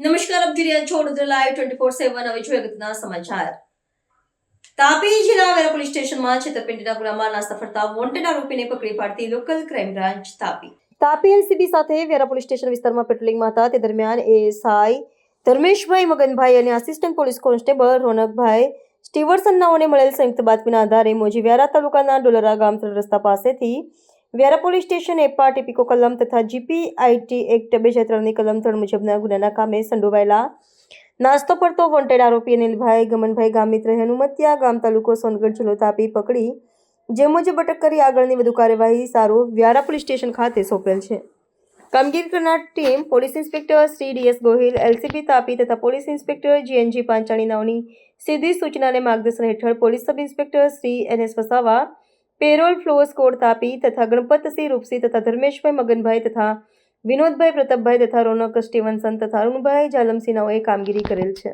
નમસ્કાર, આપ જોઈ રહ્યા છો લાઈવ ટ્વેન્ટી ફોર સેવન હવે જોઈએ અગત્યના સમાચાર. તાપી જિલ્લા વેરા પોલીસ સ્ટેશનમાં છેતરપિંડીના ગુનામાં નાસ્તા ફરતા વોન્ટેડ આરોપીને પકડી પાડતી local crime branch Tapi. Tapi LCB સાથે વેરા પોલીસ સ્ટેશન વિસ્તારમાં પેટ્રોલિંગમાં હતા તે દરમિયાન એએસઆઈ ધર્મેશભાઈ મગનભાઈ અને આસિસ્ટન્ટ પોલીસ કોન્સ્ટેબલ રોનકભાઈ સ્ટીવર્સન નાઓને મળેલ સંયુક્ત બાતમીના આધારે મોજી વ્યારા તાલુકાના ડોલરા ગામ રસ્તા પાસેથી વ્યારા પોલીસ સ્ટેશન એપા ટીપીકો કલમ તથા જીપીઆઈટી એક્ટ બે હજાર ત્રણની કલમ ત્રણ મુજબના ગુનાના કામે સંડોવાયેલા નાસ્તો પડતો વોન્ટેડ આરોપી અનિલભાઈ ગમનભાઈ ગામિત્ર હનુમતિયા ગામ તાલુકો સોનગઢ જિલ્લો તાપી પકડી. જે મુજબ અટક કરી આગળની વધુ કાર્યવાહી સારું વ્યારા પોલીસ સ્ટેશન ખાતે સોંપેલ છે. કામગીરી કરનાર team police inspector Shri DS Gohil, LCB Tapi તથા પોલીસ ઇન્સ્પેક્ટર જીએનજી પાંચાણી નાઓની સીધી સૂચના અને માર્ગદર્શન હેઠળ police sub inspector Shri N S Vasava parole ફ્લોસ code Tapi તથા ગણપતસિંહ રૂપસી તથા ધર્મેશભાઈ મગનભાઈ તથા વિનોદભાઈ પ્રતાપભાઈ તથા રોનક સ્ટીવનસન તથા અરુણભાઈ જાલમસિંહ નાઓએ કામગીરી કરેલ છે.